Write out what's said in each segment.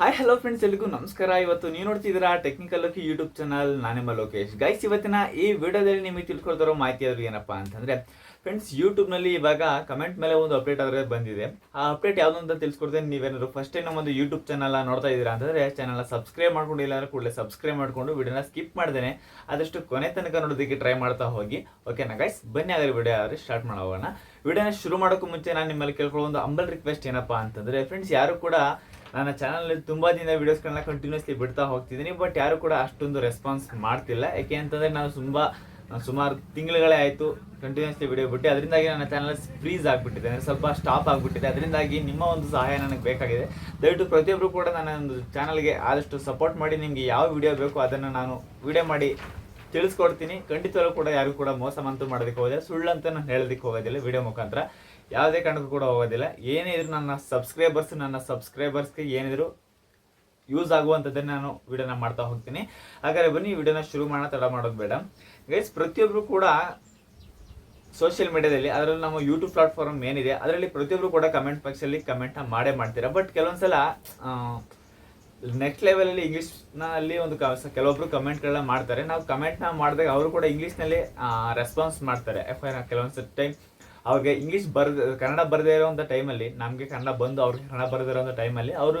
Hi hello friends ಎಲ್ರಿಗೂ ನಮಸ್ಕಾರ. ಇವತ್ತು ನೀವು ನೋಡ್ತಿದ್ದೀರಾ ಟೆಕ್ನಿಕಲ್ ಲೋಕಿ ಯೂಟ್ಯೂಬ್ ಚಾನಲ್ ನಿಮ್ಮ ಲೋಕೇಶ್. ಗೈಸ್ ಇವತ್ತಿನ ಈ ವಿಡಿಯೋದಲ್ಲಿ ನಿಮಗೆ ತಿಳ್ಕೊಳ್ತಾರೋ ಮಾಹಿತಿ ಆದ್ರೂ ಏನಪ್ಪ ಅಂತಂದ್ರೆ ಫ್ರೆಂಡ್ಸ್ ಯೂಟ್ಯೂಬ್ನಲ್ಲಿ ಇವಾಗ ಕಮೆಂಟ್ ಮೇಲೆ ಒಂದು ಅಪ್ಡೇಟ್ ಆದರೆ ಬಂದಿದೆ. ಆ ಅಪ್ಡೇಟ್ ಯಾವುದು ಅಂತ ತಿಳಿಸ್ಕೊಡ್ತೇನೆ. ನೀವೇನಾದ್ರು ಫಸ್ಟ್ ಟೈಮ್ ಒಂದು ಯೂಟ್ಯೂಬ್ ಚಾನಲ್ ನೋಡ್ತಾ ಇದ್ದೀರಾ ಅಂತಂದ್ರೆ ಚಾನಲ್ ಸಬ್ಸ್ಕ್ರೈಬ್ ಮಾಡ್ಕೊಂಡಿಲ್ಲ ಅಂದ್ರೆ ಕೂಡಲೇ ಸಬ್ಸ್ಕ್ರೈಬ್ ಮಾಡ್ಕೊಂಡು ವಿಡಿಯೋನ ಸ್ಕಿಪ್ ಮಾಡ್ದೇನೆ. ಆದಷ್ಟು ಕೊನೆ ತನಕ ನೋಡೋದಕ್ಕೆ ಟ್ರೈ ಮಾಡ್ತಾ ಹೋಗಿ. ಓಕೆನಾ ಗೈಸ್ ಬನ್ನಿ ಆದರೆ ವಿಡಿಯೋ ಆದರೆ ಸ್ಟಾರ್ಟ್ ಮಾಡೋಣ. ವಿಡಿಯೋನ ಶುರು ಮಾಡೋಕ್ಕೂ ಮುಂಚೆ ನಾನು ನಿಮ್ಮಲ್ಲಿ ಕೇಳ್ಕೊಳ್ಳೋ ಒಂದು ಅಂಬಲ್ ರಿಕ್ವೆಸ್ಟ್ ಏನಪ್ಪಾ ಅಂತಂದ್ರೆ ಫ್ರೆಂಡ್ಸ್ ಯಾರು ಕೂಡ ನನ್ನ ಚಾನಲ್ ತುಂಬಾ ದಿನ ವೀಡಿಯೋಸ್ಗಳನ್ನ ಕಂಟಿನ್ಯೂಸ್ಲಿ ಬಿಡ್ತಾ ಹೋಗ್ತಿದ್ದೀನಿ ಬಟ್ ಯಾರು ಕೂಡ ಅಷ್ಟೊಂದು ರೆಸ್ಪಾನ್ಸ್ ಮಾಡ್ತಿಲ್ಲ. ಯಾಕೆ ಅಂತಂದ್ರೆ ನಾನು ತುಂಬಾ, ಸುಮಾರು ತಿಂಗಳುಗಳೇ ಆಯಿತು ಕಂಟಿನ್ಯೂಸ್ಲಿ ವಿಡಿಯೋ ಬಿಟ್ಟು, ಅದರಿಂದಾಗಿ ನನ್ನ ಚಾನಲ್ ಫ್ರೀಸ್ ಆಗಿಬಿಟ್ಟಿದೆ ಅಂದರೆ ಸ್ವಲ್ಪ ಸ್ಟಾಪ್ ಆಗಿಬಿಟ್ಟಿದೆ. ಅದರಿಂದಾಗಿ ನಿಮ್ಮ ಒಂದು ಸಹಾಯ ನನಗೆ ಬೇಕಾಗಿದೆ. ದಯವಿಟ್ಟು ಪ್ರತಿಯೊಬ್ಬರು ಕೂಡ ನನ್ನ ಒಂದು ಚಾನಲ್ಗೆ ಆದಷ್ಟು ಸಪೋರ್ಟ್ ಮಾಡಿ, ನಿಮಗೆ ಯಾವ ವಿಡಿಯೋ ಬೇಕು ಅದನ್ನು ನಾನು ವಿಡಿಯೋ ಮಾಡಿ ತಿಳಿಸ್ಕೊಡ್ತೀನಿ. ಖಂಡಿತವಾಗ್ಲೂ ಕೂಡ ಯಾರಿಗೂ ಕೂಡ ಮೋಸ ಮಂತು ಮಾಡೋದಕ್ಕೆ ಹೋಗೋದಿಲ್ಲ ಸುಳ್ಳಂತ ನಾನು ಹೇಳೋದಕ್ಕೆ ಹೋಗೋದಿಲ್ಲ ವಿಡಿಯೋ ಮುಖಾಂತರ. ಯಾವುದೇ ಕಾರಣಕ್ಕೂ ಕೂಡ ಹೋಗೋದಿಲ್ಲ. ಏನೇ ಇದ್ರು ನನ್ನ ಸಬ್ಸ್ಕ್ರೈಬರ್ಸ್ ನನ್ನ ಸಬ್ಸ್ಕ್ರೈಬರ್ಸ್ಗೆ ಏನಿದ್ರು ಯೂಸ್ ಆಗುವಂಥದ್ದನ್ನು ನಾನು ವಿಡಿಯೋನ ಮಾಡ್ತಾ ಹೋಗ್ತೀನಿ. ಹಾಗಾದ್ರೆ ಬನ್ನಿ ವಿಡಿಯೋನ ಶುರು ಮಾಡೋ ತಡ ಮಾಡೋದು ಬೇಡ. ಗೈಸ್ ಪ್ರತಿಯೊಬ್ಬರು ಕೂಡ ಸೋಷಿಯಲ್ ಮೀಡಿಯಾದಲ್ಲಿ ಅದರಲ್ಲಿ ನಮ್ಮ ಯೂಟ್ಯೂಬ್ ಪ್ಲಾಟ್ಫಾರ್ಮ್ ಏನಿದೆ, ಅದರಲ್ಲಿ ಪ್ರತಿಯೊಬ್ಬರು ಕೂಡ ಕಮೆಂಟ್ ಬಾಕ್ಸಲ್ಲಿ ಕಮೆಂಟ್ನ ಮಾಡೇ ಮಾಡ್ತೀರಾ. ಬಟ್ ಕೆಲವೊಂದ್ಸಲ ನೆಕ್ಸ್ಟ್ ಲೆವೆಲಲ್ಲಿ ಇಂಗ್ಲೀಷ್ನಲ್ಲಿ ಒಂದು ಕೆಲವೊಬ್ರು ಕಮೆಂಟ್ಗಳನ್ನ ಮಾಡ್ತಾರೆ. ನಾವು ಕಮೆಂಟ್ನ ಮಾಡಿದಾಗ ಅವರು ಕೂಡ ಇಂಗ್ಲೀಷ್ನಲ್ಲಿ ರೆಸ್ಪಾನ್ಸ್ ಮಾಡ್ತಾರೆ. ಎಫ್ ಐ ಕೆಲವೊಂದು ಟೈಮ್ ಅವ್ರಿಗೆ ಇಂಗ್ಲೀಷ್ ಬರ್ದ, ಕನ್ನಡ ಬರದೇ ಇರೋವಂಥ ಟೈಮಲ್ಲಿ ನಮಗೆ ಕನ್ನಡ ಬಂದು ಅವ್ರಿಗೆ ಕನ್ನಡ ಬರದೇ ಇರೋಂಥ ಟೈಮಲ್ಲಿ ಅವರು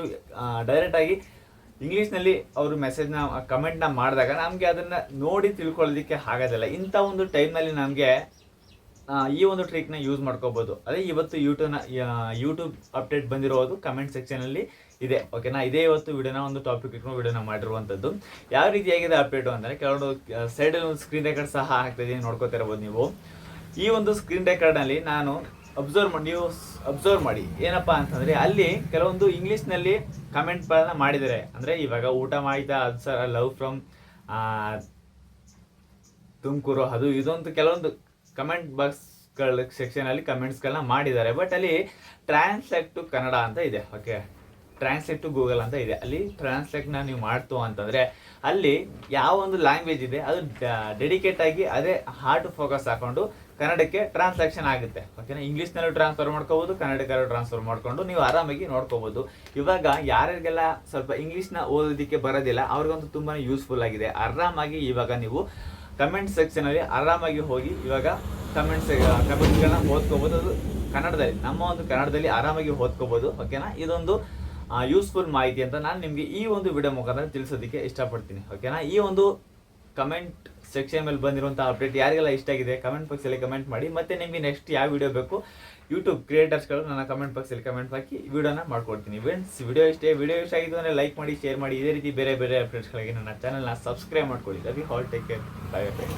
ಡೈರೆಕ್ಟಾಗಿ ಇಂಗ್ಲೀಷ್ನಲ್ಲಿ ಅವರು ಮೆಸೇಜ್ನ ಕಮೆಂಟ್ನ ಮಾಡಿದಾಗ ನಮಗೆ ಅದನ್ನು ನೋಡಿ ತಿಳ್ಕೊಳ್ಳೋದಕ್ಕೆ ಆಗೋದಿಲ್ಲ. ಇಂಥ ಒಂದು ಟೈಮ್ನಲ್ಲಿ ನಮಗೆ ಈ ಒಂದು ಟ್ರಿಕ್ನ ಯೂಸ್ ಮಾಡ್ಕೋಬಹುದು ಅದೇ ಇವತ್ತು ಯೂಟ್ಯೂಬ್ನ ಯೂಟ್ಯೂಬ್ ಅಪ್ಡೇಟ್ ಬಂದಿರೋದು ಕಮೆಂಟ್ ಸೆಕ್ಷನಲ್ಲಿ ಇದೆ. ಓಕೆನಾ ಇದೇ ಇವತ್ತು ವಿಡಿಯೋನ ಒಂದು ಟಾಪಿಕ್ ಇಟ್ಕೊಂಡು ವಿಡಿಯೋನ ಮಾಡಿರುವಂಥದ್ದು. ಯಾವ ರೀತಿ ಆಗಿದೆ ಅಪ್ಡೇಟ್ ಅಂದರೆ ಕೆಲವೊಂದು ಸೈಡಲ್ಲಿ ಒಂದು ಸ್ಕ್ರೀನ್ ರೆಕಾರ್ಡ್ ಸಹ ಹಾಕ್ತಿದ್ದೀನಿ ನೋಡ್ಕೋತಿರ್ಬೋದು ನೀವು. ಈ ಒಂದು ಸ್ಕ್ರೀನ್ ರೆಕಾರ್ಡ್ನಲ್ಲಿ ನಾನು ಅಬ್ಸರ್ವ್ ಮಾಡಿ ನೀವು ಅಬ್ಸರ್ವ್ ಮಾಡಿ. ಏನಪ್ಪ ಅಂತಂದ್ರೆ ಅಲ್ಲಿ ಕೆಲವೊಂದು ಇಂಗ್ಲೀಷ್ನಲ್ಲಿ ಕಮೆಂಟ್ಗಳನ್ನು ಮಾಡಿದ್ದಾರೆ. ಅಂದ್ರೆ ಇವಾಗ ಊಟ ಮಾಡಿದ, ಅದು ಸರ್ ಲವ್ ಫ್ರಮ್ ತುಮಕೂರು ಅದು ಇದೊಂದು ಕೆಲವೊಂದು ಕಮೆಂಟ್ ಬಾಕ್ಸ್ಗಳ ಸೆಕ್ಷನಲ್ಲಿ ಕಮೆಂಟ್ಸ್ಗಳನ್ನ ಮಾಡಿದ್ದಾರೆ. ಬಟ್ ಅಲ್ಲಿ ಟ್ರಾನ್ಸ್ಲೇಟ್ ಟು ಕನ್ನಡ ಅಂತ ಇದೆ. ಓಕೆ ಟ್ರಾನ್ಸ್ಲೇಟ್ ಟು ಗೂಗಲ್ ಅಂತ ಇದೆ. ಅಲ್ಲಿ ಟ್ರಾನ್ಸ್ಲೇಟ್ನ ನೀವು ಮಾಡ್ತು ಅಂತಂದ್ರೆ ಅಲ್ಲಿ ಯಾವ ಒಂದು ಲ್ಯಾಂಗ್ವೇಜ್ ಇದೆ, ಅದು ಡೆಡಿಕೇಟ್ ಆಗಿ ಅದೇ ಹಾರ್ಟ್ ಫೋಕಸ್ ಹಾಕೊಂಡು ಕನ್ನಡಕ್ಕೆ ಟ್ರಾನ್ಸ್ಲೇಷನ್ ಆಗುತ್ತೆ. ಓಕೆನಾ ಇಂಗ್ಲೀಷ್ನಲ್ಲೂ ಟ್ರಾನ್ಸ್ಫರ್ ಮಾಡ್ಕೋಬೋದು ಕನ್ನಡಕ್ಕಲ್ಲೂ ಟ್ರಾನ್ಸ್ಫರ್ ಮಾಡ್ಕೊಂಡು ನೀವು ಆರಾಮಾಗಿ ನೋಡ್ಕೋಬೋದು. ಇವಾಗ ಯಾರ್ಯಾರಿಗೆಲ್ಲ ಸ್ವಲ್ಪ ಇಂಗ್ಲೀಷ್ನ ಓದೋದಕ್ಕೆ ಬರೋದಿಲ್ಲ, ಅವ್ರಿಗಂತೂ ತುಂಬಾ ಯೂಸ್ಫುಲ್ ಆಗಿದೆ. ಆರಾಮಾಗಿ ಇವಾಗ ನೀವು ಕಮೆಂಟ್ ಸೆಕ್ಷನ್ ಅಲ್ಲಿ ಆರಾಮಾಗಿ ಹೋಗಿ ಇವಾಗ ಕಮೆಂಟ್ಸ್ ಕಮೆಂಟ್ಗಳನ್ನ ಓದ್ಕೋಬೋದು. ಅದು ಕನ್ನಡದಲ್ಲಿ, ನಮ್ಮ ಒಂದು ಕನ್ನಡದಲ್ಲಿ ಆರಾಮಾಗಿ ಓದ್ಕೋಬೋದು. ಓಕೆನಾ ಇದೊಂದು ಯೂಸ್ಫುಲ್ ಮಾಹಿತಿ ಅಂತ ನಾನು ನಿಮಗೆ ಈ ಒಂದು ವಿಡಿಯೋ ಮುಖಾಂತರ ತಿಳಿಸೋದಕ್ಕೆ ಇಷ್ಟಪಡ್ತೀನಿ ಓಕೆನಾ ಈ ಒಂದು ಕಮೆಂಟ್ ಸೆಕ್ಷನ್ ಮೇಲೆ ಬಂದಿರುವಂಥ ಅಪ್ಡೇಟ್ ಯಾರಿಗೆಲ್ಲ ಇಷ್ಟ ಆಗಿದೆ ಕಮೆಂಟ್ ಬಾಕ್ಸಲ್ಲಿ ಕಮೆಂಟ್ ಮಾಡಿ, ಮತ್ತೆ ನಿಮಗೆ ನೆಕ್ಸ್ಟ್ ಯಾವ ವಿಡಿಯೋ ಬೇಕು ಯೂಟ್ಯೂಬ್ ಕ್ರಿಯೇಟರ್ಸ್ಗಳು ನನ್ನ ಕಮೆಂಟ್ ಬಾಕ್ಸಲ್ಲಿ ಕಮೆಂಟ್ ಹಾಕಿ ವಿಡಿಯೋನ ಮಾಡ್ಕೊಡ್ತೀನಿ. ಫ್ರೆಂಡ್ಸ್ ವಿಡಿಯೋ ಇಷ್ಟೇ ವಿಡಿಯೋ ಇಷ್ಟ ಆಗಿದ್ದು ಅಂದರೆ ಲೈಕ್ ಮಾಡಿ ಶೇರ್ ಮಾಡಿ, ಇದೇ ರೀತಿ ಬೇರೆ ಬೇರೆ ಅಪ್ಡೇಟ್ಸ್ಗಳಿಗೆ ನನ್ನ ಚಾನಲ್ನ ಸಬ್ಸ್ಕ್ರೈಬ್ ಮಾಡ್ಕೊಳ್ಳಿ. Love all take care bye bye